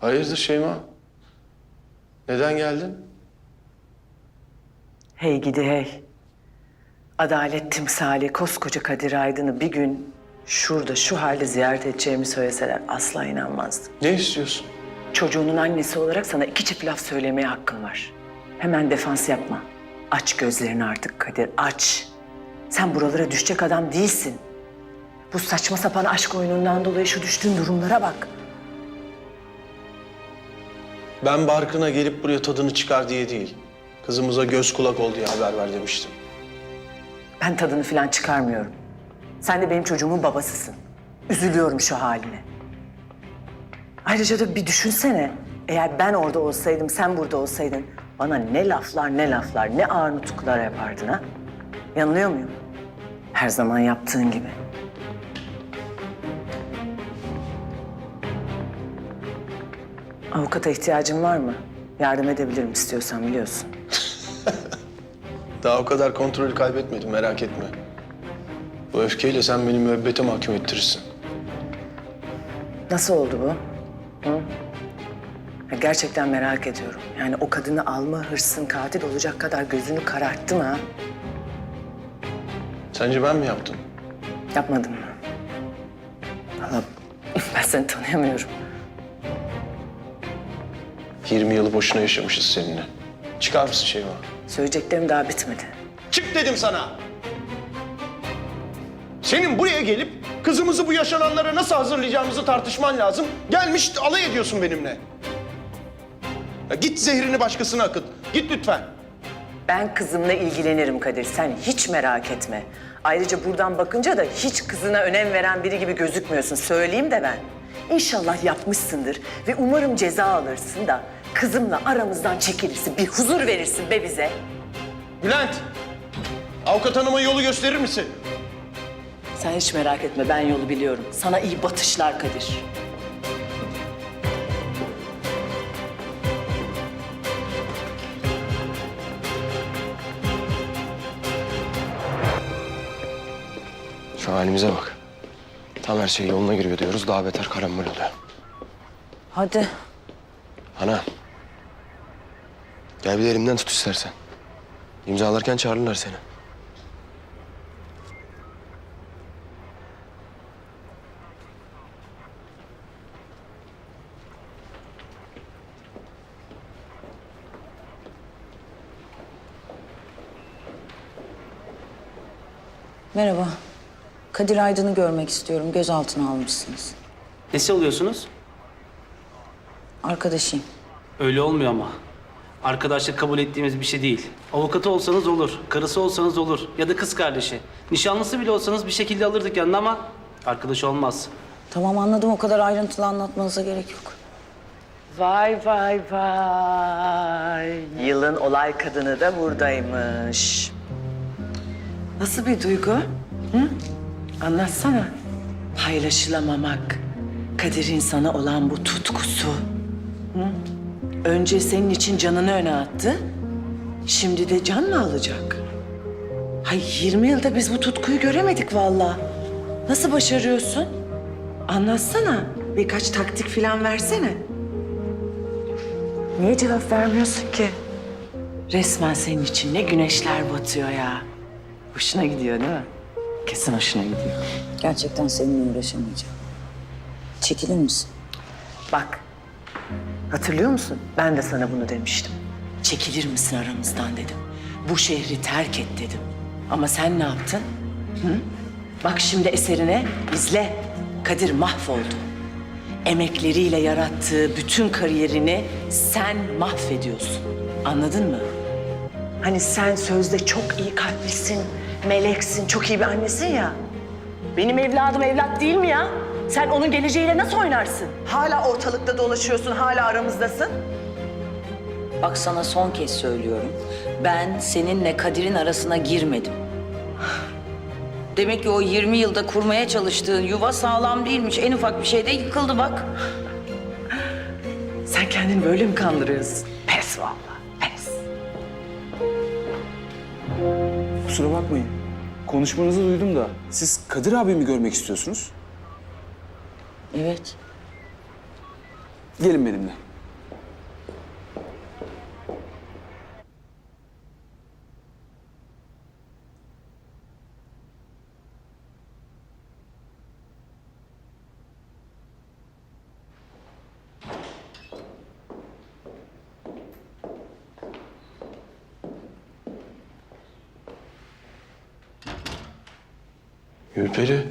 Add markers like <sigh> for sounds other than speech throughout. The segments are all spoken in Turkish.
Hayırdır Şeyma? Neden geldin? Hey gidi hey. Adalet timsali koskoca Kadir Aydın'ı bir gün şurada şu halde ziyaret edeceğimi söyleseler asla inanmazdım. Ne istiyorsun? Çocuğunun annesi olarak sana iki çift laf söylemeye hakkım var. Hemen defans yapma. Aç gözlerini artık Kadir, aç. Sen buralara düşecek adam değilsin. Bu saçma sapan aşk oyunundan dolayı şu düştüğün durumlara bak. Ben Barkın'a gelip buraya tadını çıkar diye değil. Kızımıza göz kulak ol diye haber ver demiştim. Ben tadını falan çıkarmıyorum. Sen de benim çocuğumun babasısın. Üzülüyorum şu haline. Ayrıca da bir düşünsene. Eğer ben orada olsaydım, sen burada olsaydın... ...bana ne laflar ne laflar, ne ağır nutuklar yapardın ha? Yanılıyor muyum? Her zaman yaptığın gibi. Avukata ihtiyacın var mı? Yardım edebilirim istiyorsan biliyorsun. <laughs> Daha o kadar kontrolü kaybetmedim merak etme. Bu öfkeyle sen beni müebbete mahkum ettirirsin. Nasıl oldu bu? Hı? Ya gerçekten merak ediyorum. Yani o kadını alma hırsın katil olacak kadar gözünü kararttı mı ha? Sence ben mi yaptım? Yapmadın mı? Valla <laughs> ben seni tanıyamıyorum. 20 yılı boşuna yaşamışız seninle. Çıkar mısın Şeyma? Söyleyeceklerim daha bitmedi. Çık dedim sana. Senin buraya gelip kızımızı bu yaşananlara nasıl hazırlayacağımızı tartışman lazım. Gelmiş alay ediyorsun benimle. Ya git zehrini başkasına akıt. Git lütfen. Ben kızımla ilgilenirim Kadir. Sen hiç merak etme. Ayrıca buradan bakınca da hiç kızına önem veren biri gibi gözükmüyorsun. Söyleyeyim de ben. İnşallah yapmışsındır ve umarım ceza alırsın da kızımla aramızdan çekilirsin. Bir huzur verirsin be bize. Bülent, avukat hanıma yolu gösterir misin? Sen hiç merak etme ben yolu biliyorum. Sana iyi batışlar Kadir. Şu halimize bak. Tam her şey yoluna giriyor diyoruz. Daha beter karambol oluyor. Hadi. Ana. Gel bir de elimden tut istersen. İmzalarken çağırırlar seni. Merhaba. Kadir Aydın'ı görmek istiyorum. Gözaltına almışsınız. Nesi oluyorsunuz? Arkadaşıyım. Öyle olmuyor ama. Arkadaşlık kabul ettiğimiz bir şey değil. Avukatı olsanız olur, karısı olsanız olur ya da kız kardeşi. Nişanlısı bile olsanız bir şekilde alırdık yanına ama arkadaş olmaz. Tamam anladım. O kadar ayrıntılı anlatmanıza gerek yok. Vay vay vay. Yılın olay kadını da buradaymış. Nasıl bir duygu? Hı? Anlatsana. Paylaşılamamak. Kadir'in sana olan bu tutkusu. Hı? Önce senin için canını öne attı. Şimdi de can mı alacak? Hay 20 yılda biz bu tutkuyu göremedik vallahi. Nasıl başarıyorsun? Anlatsana. Birkaç taktik falan versene. Niye cevap vermiyorsun ki? Resmen senin için ne güneşler batıyor ya. Hoşuna gidiyor değil mi? Kesin hoşuna gidiyor. Gerçekten seninle uğraşamayacağım. Çekilir misin? Bak, hatırlıyor musun? Ben de sana bunu demiştim. Çekilir misin aramızdan dedim. Bu şehri terk et dedim. Ama sen ne yaptın? Hı? Bak şimdi eserine izle. Kadir mahvoldu. Emekleriyle yarattığı bütün kariyerini sen mahvediyorsun. Anladın mı? Hani sen sözde çok iyi kalplisin, meleksin, çok iyi bir annesin ya. Benim evladım evlat değil mi ya? Sen onun geleceğiyle nasıl oynarsın? Hala ortalıkta dolaşıyorsun, hala aramızdasın. Bak sana son kez söylüyorum. Ben seninle Kadir'in arasına girmedim. Demek ki o 20 yılda kurmaya çalıştığın yuva sağlam değilmiş. En ufak bir şeyde yıkıldı bak. Sen kendini böyle mi kandırıyorsun? Kusura bakmayın. Konuşmanızı duydum da siz Kadir abimi görmek istiyorsunuz. Evet. Gelin benimle. Gülperi.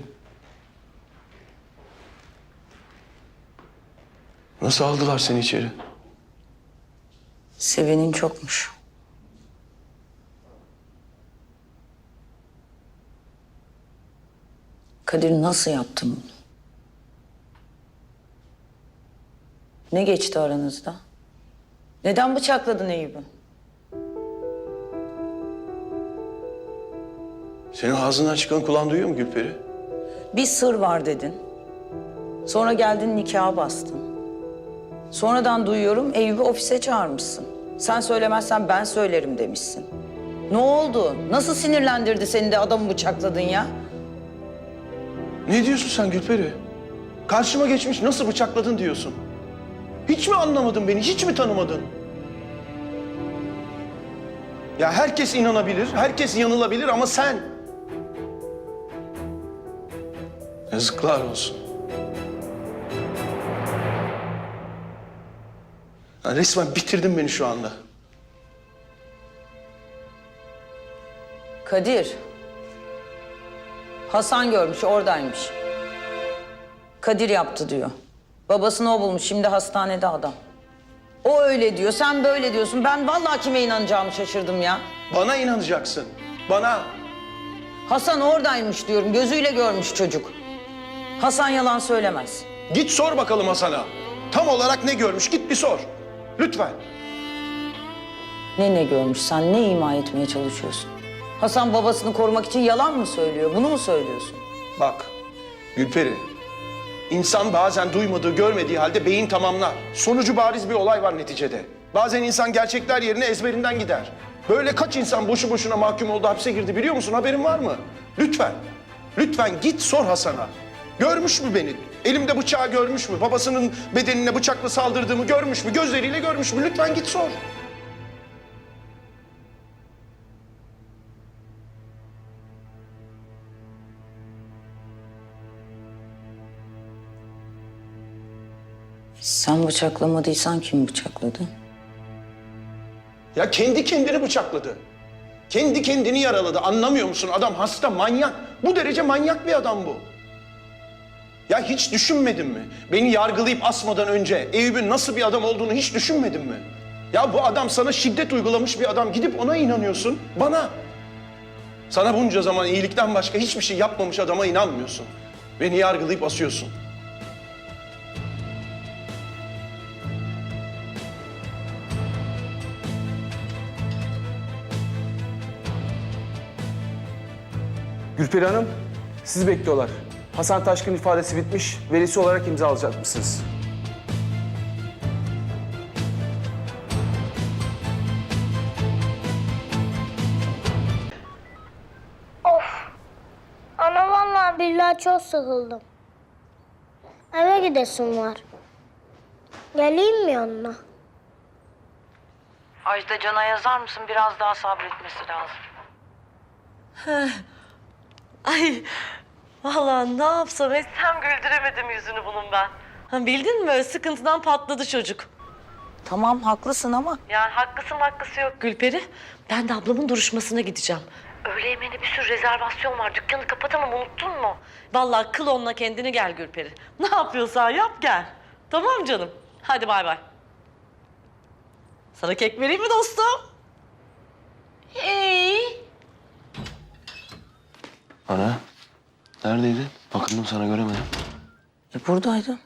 Nasıl aldılar seni içeri? Sevenin çokmuş. Kadir nasıl yaptın bunu? Ne geçti aranızda? Neden bıçakladın Eyüp'ü? Senin ağzından çıkan kulağın duyuyor mu Gülperi? Bir sır var dedin. Sonra geldin nikaha bastın. Sonradan duyuyorum Eyüp'ü ofise çağırmışsın. Sen söylemezsen ben söylerim demişsin. Ne oldu? Nasıl sinirlendirdi seni de adamı bıçakladın ya? Ne diyorsun sen Gülperi? Karşıma geçmiş nasıl bıçakladın diyorsun. Hiç mi anlamadın beni, hiç mi tanımadın? Ya herkes inanabilir, herkes yanılabilir ama sen... Yazıklar olsun. Ya resmen bitirdin beni şu anda. Kadir. Hasan görmüş, oradaymış. Kadir yaptı diyor. Babasını o bulmuş, şimdi hastanede adam. O öyle diyor, sen böyle diyorsun. Ben vallahi kime inanacağımı şaşırdım ya. Bana inanacaksın. Bana. Hasan oradaymış diyorum, gözüyle görmüş çocuk. Hasan yalan söylemez. Git sor bakalım Hasan'a. Tam olarak ne görmüş? Git bir sor. Lütfen. Ne ne görmüş, sen ne ima etmeye çalışıyorsun? Hasan babasını korumak için yalan mı söylüyor, bunu mu söylüyorsun? Bak Gülperi. İnsan bazen duymadığı, görmediği halde beyin tamamlar. Sonucu bariz bir olay var neticede. Bazen insan gerçekler yerine ezberinden gider. Böyle kaç insan boşu boşuna mahkum oldu, hapse girdi biliyor musun? Haberin var mı? Lütfen. Lütfen git sor Hasan'a. Görmüş mü beni? Elimde bıçağı görmüş mü? Babasının bedenine bıçakla saldırdığımı görmüş mü? Gözleriyle görmüş mü? Lütfen git sor. Sen bıçaklamadıysan kim bıçakladı? Ya kendi kendini bıçakladı. Kendi kendini yaraladı. Anlamıyor musun? Adam hasta, manyak. Bu derece manyak bir adam bu. Ya hiç düşünmedin mi? Beni yargılayıp asmadan önce Eyüp'ün nasıl bir adam olduğunu hiç düşünmedin mi? Ya bu adam sana şiddet uygulamış bir adam. Gidip ona inanıyorsun. Bana. Sana bunca zaman iyilikten başka hiçbir şey yapmamış adama inanmıyorsun. Beni yargılayıp asıyorsun. Gülperi Hanım, sizi bekliyorlar. Hasan Taşkın ifadesi bitmiş, velisi olarak imza alacak mısınız? Ana vallahi billahi çok sıkıldım. Eve gidesim var. Geleyim mi yanına? Ajda Can'a yazar mısın? Biraz daha sabretmesi lazım. Ay vallahi ne yapsam etsem güldüremedim yüzünü bunun ben. Ha, bildin mi? Sıkıntıdan patladı çocuk. Tamam haklısın ama Yani haklısın hakkısı yok Gülperi. Ben de ablamın duruşmasına gideceğim. Öğle yemeğine bir sürü rezervasyon var. Dükkanı kapatamam unuttun mu? Vallahi kıl onunla kendini gel Gülperi. Ne yapıyorsan yap gel. Tamam canım. Hadi bay bay. Sana kek vereyim mi dostum? Hey. Ana, neredeydin? Bakındım sana göremedim. e, buradaydı.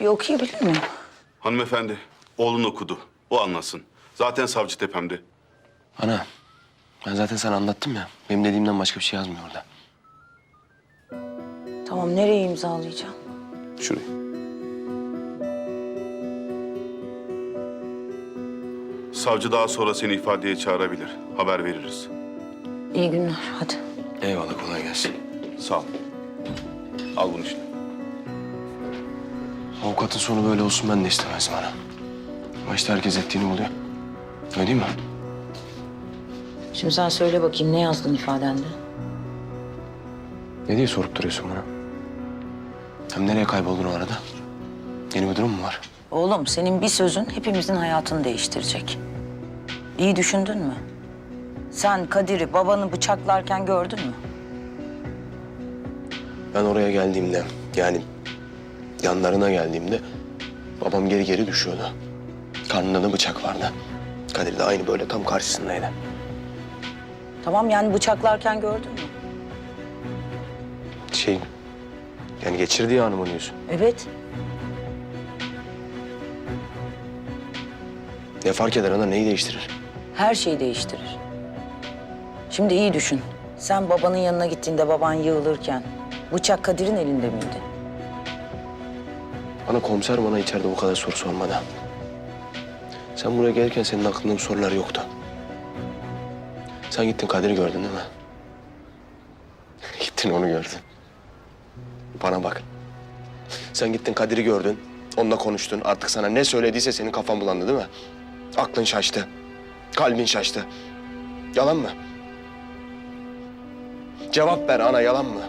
Bir okuyabilir miyim? Hanımefendi, oğlun okudu. O anlasın. Zaten savcı tepemde. Ana, ben zaten sana anlattım ya. Benim dediğimden başka bir şey yazmıyor orada. Tamam nereye imzalayacağım? Şurayı. Savcı daha sonra seni ifadeye çağırabilir. Haber veririz. İyi günler, hadi. Eyvallah kolay gelsin. Sağ ol. Al bunu işte. Avukatın sonu böyle olsun ben de istemezdim ana. İşte herkes ettiğini buluyor. Öyle değil mi? Şimdi sen söyle bakayım ne yazdın ifadende? Ne diye sorup duruyorsun bana? Hem nereye kayboldun o arada? Yeni bir durum mu var? Oğlum senin bir sözün hepimizin hayatını değiştirecek. İyi düşündün mü? Sen Kadir'i babanı bıçaklarken gördün mü? Ben oraya geldiğimde yani yanlarına geldiğimde babam geri geri düşüyordu. Karnında da bıçak vardı. Kadir de aynı böyle tam karşısındaydı. Tamam yani bıçaklarken gördün mü? Şey yani geçirdiği anı mı diyorsun? Evet. Ne fark eder ana neyi değiştirir? Her şeyi değiştirir. Şimdi iyi düşün. Sen babanın yanına gittiğinde baban yığılırken bıçak Kadir'in elinde miydi? Bana komiser bana içeride bu kadar soru sormadı. Sen buraya gelirken senin aklında bu sorular yoktu. Sen gittin Kadir'i gördün değil mi? <laughs> gittin onu gördün. Bana bak. Sen gittin Kadir'i gördün. Onunla konuştun. Artık sana ne söylediyse senin kafan bulandı değil mi? Aklın şaştı. Kalbin şaştı. Yalan mı? Cevap ver ana yalan mı?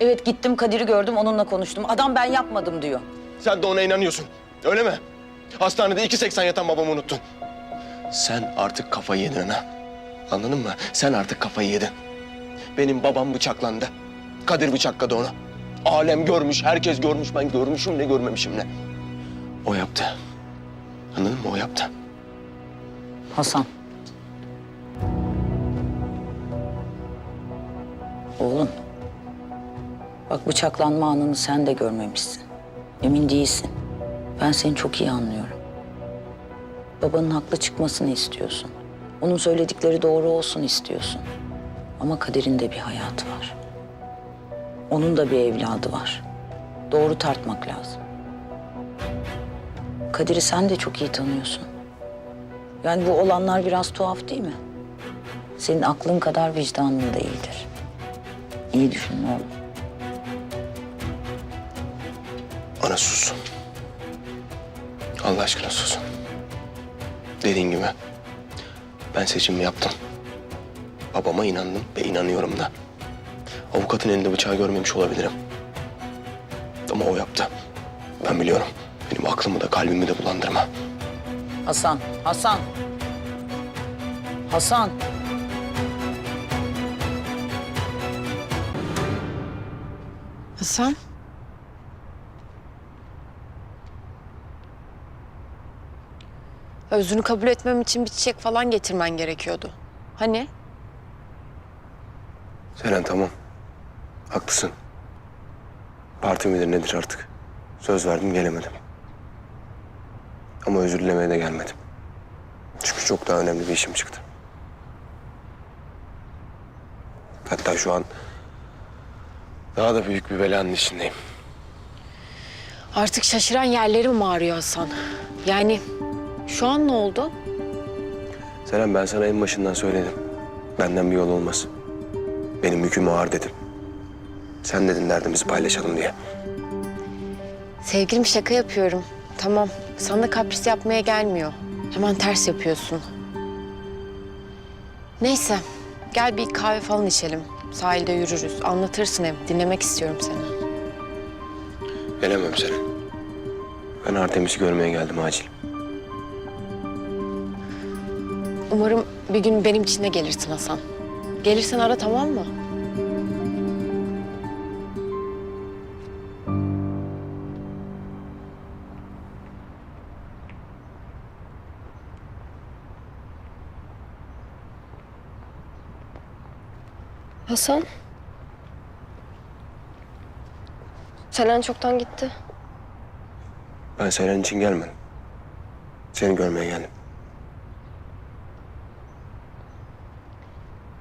Evet gittim Kadir'i gördüm onunla konuştum. Adam ben yapmadım diyor. Sen de ona inanıyorsun. Öyle mi? Hastanede 2.80 yatan babamı unuttun. Sen artık kafayı yedin ana. Anladın mı? Sen artık kafayı yedin. Benim babam bıçaklandı. Kadir bıçakladı onu. Alem görmüş, herkes görmüş. Ben görmüşüm ne görmemişim ne. O yaptı. Anladın mı? O yaptı. Hasan. Oğlum. Bak bıçaklanma anını sen de görmemişsin. Emin değilsin. Ben seni çok iyi anlıyorum. Babanın haklı çıkmasını istiyorsun. Onun söyledikleri doğru olsun istiyorsun. Ama Kadir'in de bir hayatı var. Onun da bir evladı var. Doğru tartmak lazım. Kadir'i sen de çok iyi tanıyorsun. Yani bu olanlar biraz tuhaf değil mi? Senin aklın kadar vicdanın değildir. İyi düşün oğlum. Ana sus. Allah aşkına sus. Dediğin gibi ben seçimimi yaptım. Babama inandım ve inanıyorum da. Avukatın elinde bıçağı görmemiş olabilirim. Ama o yaptı. Ben biliyorum. Benim aklımı da kalbimi de bulandırma. Hasan, Hasan. Hasan. Hasan? Özrünü kabul etmem için bir çiçek falan getirmen gerekiyordu. Hani? Selen tamam. Haklısın. Parti midir nedir artık? Söz verdim gelemedim. Ama özür dilemeye de gelmedim. Çünkü çok daha önemli bir işim çıktı. Hatta şu an daha da büyük bir belanın içindeyim. Artık şaşıran yerlerim ağrıyor Hasan. Yani şu an ne oldu? Selen ben sana en başından söyledim. Benden bir yol olmaz. Benim yüküm ağır dedim. Sen dedin derdimizi paylaşalım diye. Sevgilim şaka yapıyorum. Tamam. Sana kapris yapmaya gelmiyor. Hemen ters yapıyorsun. Neyse. Gel bir kahve falan içelim. Sahilde yürürüz. Anlatırsın hem. Dinlemek istiyorum seni. Gelemem Selen. Ben Artemis'i görmeye geldim acil. Umarım bir gün benim için de gelirsin Hasan. Gelirsen ara tamam mı? Hasan. Selen çoktan gitti. Ben Selen için gelmedim. Seni görmeye geldim.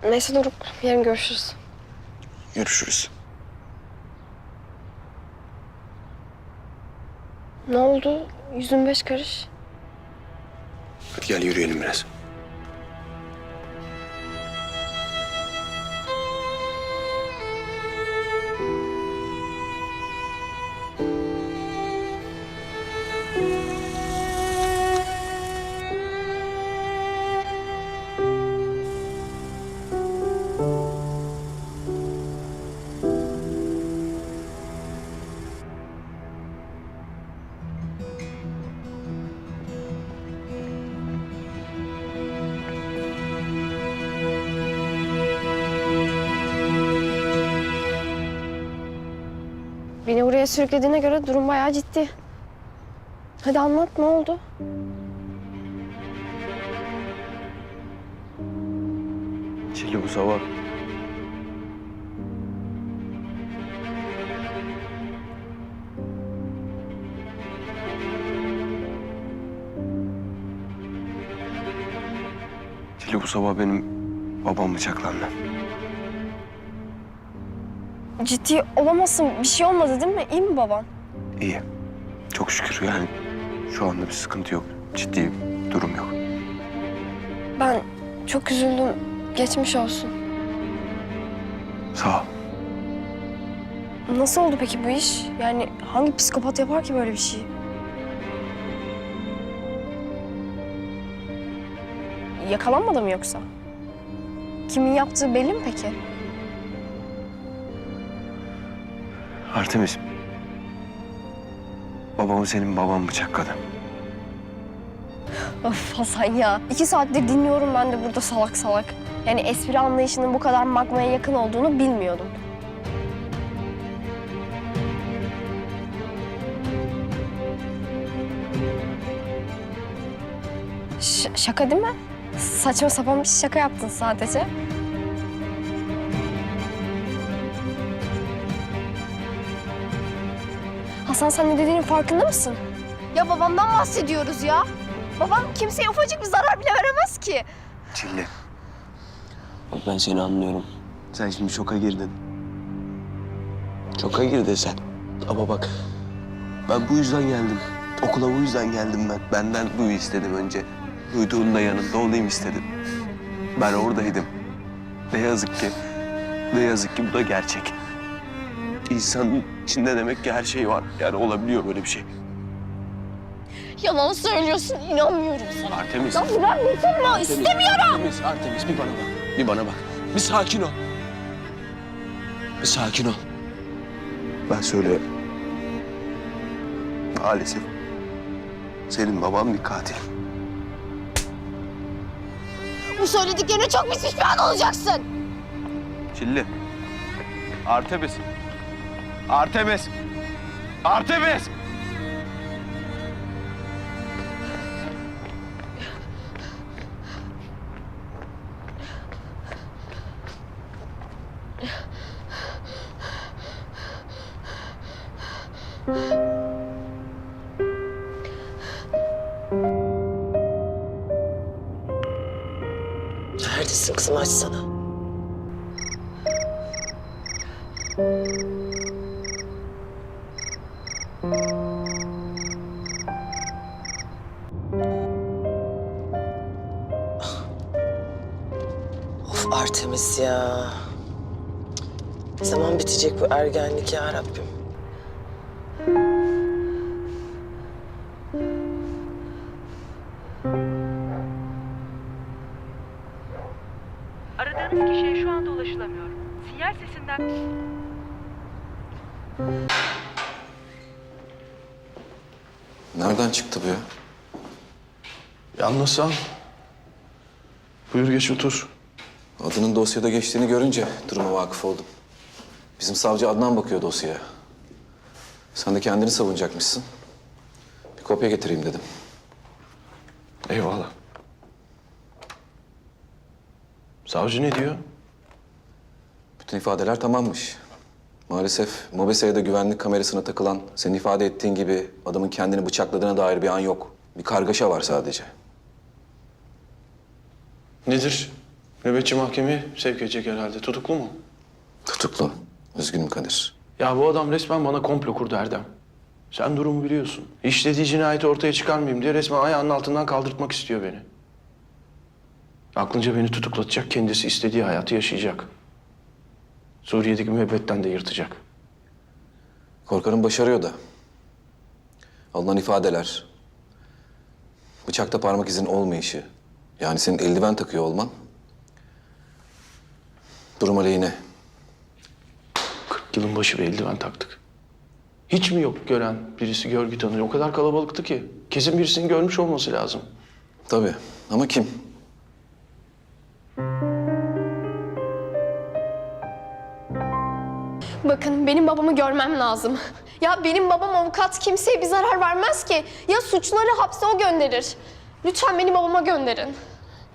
Neyse Doruk, yarın görüşürüz. Görüşürüz. Ne oldu? Yüzün beş karış. Hadi gel yürüyelim biraz. Buraya sürüklediğine göre durum bayağı ciddi. Hadi anlat ne oldu? Çilli bu sabah. Çilli bu sabah benim babam bıçaklandı. Ciddi olamazsın. Bir şey olmadı değil mi? İyi mi baban? İyi. Çok şükür yani şu anda bir sıkıntı yok. Ciddi bir durum yok. Ben çok üzüldüm. Geçmiş olsun. Sağ ol. Nasıl oldu peki bu iş? Yani hangi psikopat yapar ki böyle bir şeyi? Yakalanmadı mı yoksa? Kimin yaptığı belli mi peki? Artemis. Babamı senin baban bıçakladı. Of Hasan ya. İki saattir dinliyorum ben de burada salak salak. Yani espri anlayışının bu kadar magmaya yakın olduğunu bilmiyordum. Ş- şaka değil mi? Saçma sapan bir şaka yaptın sadece. Hasan sen ne dediğinin farkında mısın? Ya babamdan bahsediyoruz ya. Babam kimseye ufacık bir zarar bile veremez ki. Çilli. Bak ben seni anlıyorum. Sen şimdi şoka girdin. Şoka girdin sen. Ama bak ben bu yüzden geldim. Okula bu yüzden geldim ben. Benden duy istedim önce. Duyduğunda yanında olayım istedim. Ben oradaydım. Ne yazık ki, ne yazık ki bu da gerçek. İnsanın içinde demek ki her şey var. Yani olabiliyor böyle bir şey. Yalan söylüyorsun, inanmıyorum sana. Artemis. Ya bırak dokunma, istemiyorum. Artemis, Artemis bir bana bak. Bir bana bak. Bir sakin ol. Bir sakin ol. Ben söylüyorum. Maalesef senin baban bir katil. Bu söylediklerine çok pis pişman olacaksın. Çilli. Artemis. Artemis. Artemis. Ergenlik ya Rabbim? Aradığınız kişiye şu anda ulaşılamıyor. Sinyal sesinden... Nereden çıktı bu ya? Bir anlatsan. Buyur geç otur. Adının dosyada geçtiğini görünce duruma vakıf oldum. Bizim savcı Adnan bakıyor dosyaya. Sen de kendini savunacakmışsın. Bir kopya getireyim dedim. Eyvallah. Savcı ne diyor? Bütün ifadeler tamammış. Maalesef Mobese'ye de güvenlik kamerasına takılan, senin ifade ettiğin gibi adamın kendini bıçakladığına dair bir an yok. Bir kargaşa var sadece. Nedir? Nöbetçi mahkemeye sevk edecek herhalde. Tutuklu mu? Tutuklu. Üzgünüm Kadir. Ya bu adam resmen bana komplo kurdu Erdem. Sen durumu biliyorsun. İşlediği cinayeti ortaya çıkarmayayım diye resmen ayağının altından kaldırtmak istiyor beni. Aklınca beni tutuklatacak, kendisi istediği hayatı yaşayacak. Suriye'deki müebbetten de yırtacak. Korkarım başarıyor da. Alınan ifadeler, bıçakta parmak izin olmayışı, yani senin eldiven takıyor olman, durum aleyhine. 40 yılın başı bir eldiven taktık. Hiç mi yok gören birisi görgü tanıyor? O kadar kalabalıktı ki. Kesin birisinin görmüş olması lazım. Tabii ama kim? Bakın benim babamı görmem lazım. Ya benim babam avukat kimseye bir zarar vermez ki. Ya suçları hapse o gönderir. Lütfen benim babama gönderin.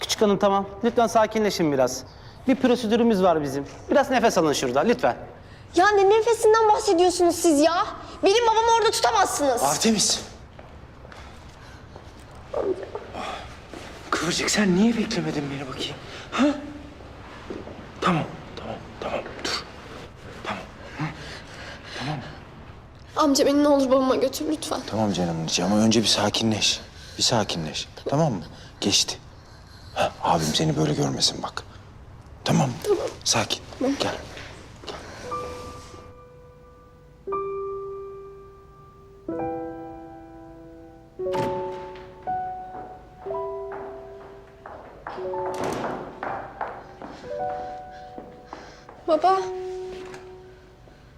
Küçük hanım tamam. Lütfen sakinleşin biraz. Bir prosedürümüz var bizim. Biraz nefes alın şurada lütfen. Ya ne nefesinden bahsediyorsunuz siz ya? Benim babamı orada tutamazsınız. Artemis. Kıvırcık sen niye beklemedin beni bakayım? Ha? Tamam, tamam, tamam. Dur. Amca beni ne olur babama götür lütfen. Tamam canım içi ama önce bir sakinleş. Bir sakinleş. Tamam mı? Geçti. Ha, abim seni böyle görmesin bak. Tamam mı? Tamam. Sakin. Gel. Baba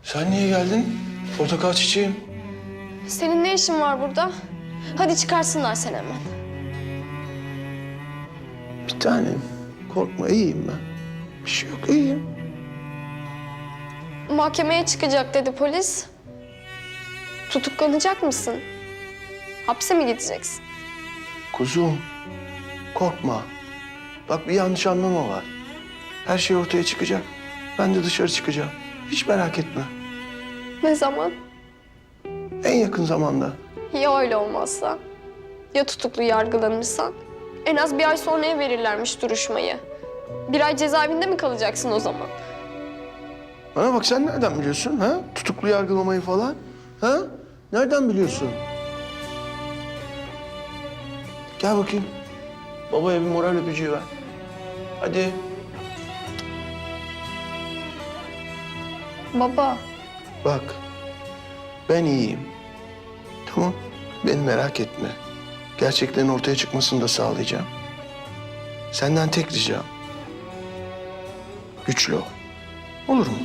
Sen niye geldin? Portakal çiçeğim. senin ne işin var burada? Hadi çıkarsınlar seni hemen. Bir tanem. Korkma iyiyim ben. Bir şey yok iyiyim. Mahkemeye çıkacak dedi polis. Tutuklanacak mısın? Hapse mi gideceksin? Kuzum. Korkma. Bak bir yanlış anlama var. Her şey ortaya çıkacak. Ben de dışarı çıkacağım. Hiç merak etme. Ne zaman? En yakın zamanda. Ya öyle olmazsa? Ya tutuklu yargılanırsan? En az bir ay sonraya verirlermiş duruşmayı. Bir ay cezaevinde mi kalacaksın o zaman? Bana bak sen nereden biliyorsun ha? Tutuklu yargılamayı falan. Ha? Nereden biliyorsun? Gel bakayım. Babaya bir moral öpücüğü ver. Hadi. Baba, Bak. Ben iyiyim. Tamam. Beni merak etme. Gerçeklerin ortaya çıkmasını da sağlayacağım. Senden tek ricam. Güçlü ol. Olur mu?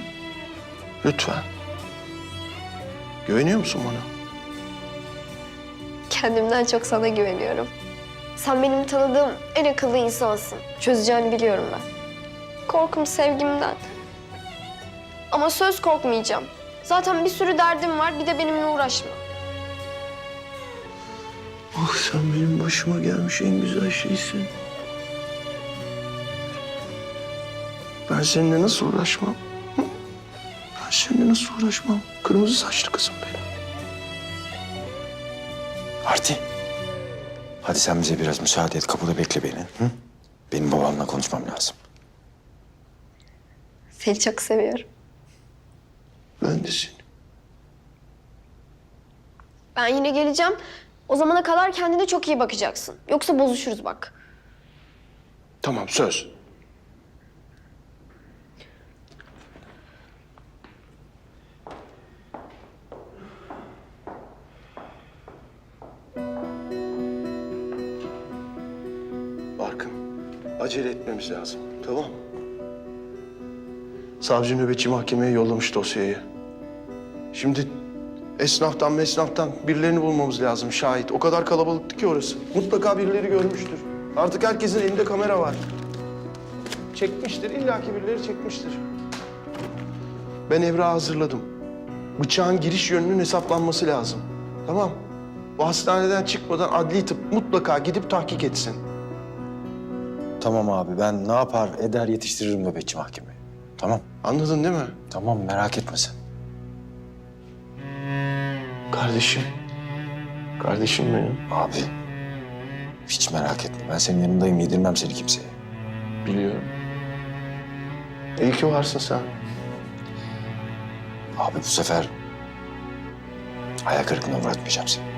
Lütfen. Güveniyor musun bana? kendimden çok sana güveniyorum. Sen benim tanıdığım en akıllı insansın. Çözeceğini biliyorum ben. Korkum sevgimden. Ama söz korkmayacağım. Zaten bir sürü derdim var, bir de benimle uğraşma. Ah sen benim başıma gelmiş en güzel şeysin. Ben seninle nasıl uğraşmam? Hı? Ben seninle nasıl uğraşmam? Kırmızı saçlı kızım benim. Arti. Hadi sen bize biraz müsaade et. Kapıda bekle beni. Hı? Benim babamla konuşmam lazım. Seni çok seviyorum. Seni. Ben yine geleceğim. O zamana kadar kendine çok iyi bakacaksın. Yoksa bozuşuruz bak. Tamam söz. Barkın, acele etmemiz lazım. Tamam mı? Savcı nöbetçi mahkemeye yollamış dosyayı. Şimdi esnaftan mesnaftan birilerini bulmamız lazım şahit. O kadar kalabalıktı ki orası. Mutlaka birileri görmüştür. Artık herkesin elinde kamera var. Çekmiştir, illaki birileri çekmiştir. Ben evrağı hazırladım. Bıçağın giriş yönünün hesaplanması lazım. Tamam. Bu hastaneden çıkmadan adli tıp mutlaka gidip tahkik etsin. Tamam abi ben ne yapar eder yetiştiririm nöbetçi mahkemeyi. Tamam. Anladın değil mi? Tamam merak etme sen. Kardeşim. Kardeşim benim. Abi. Hiç merak etme. Ben senin yanındayım. Yedirmem seni kimseye. Biliyorum. İyi ki varsın sen. Abi bu sefer Hayal kırıklığına uğratmayacağım seni.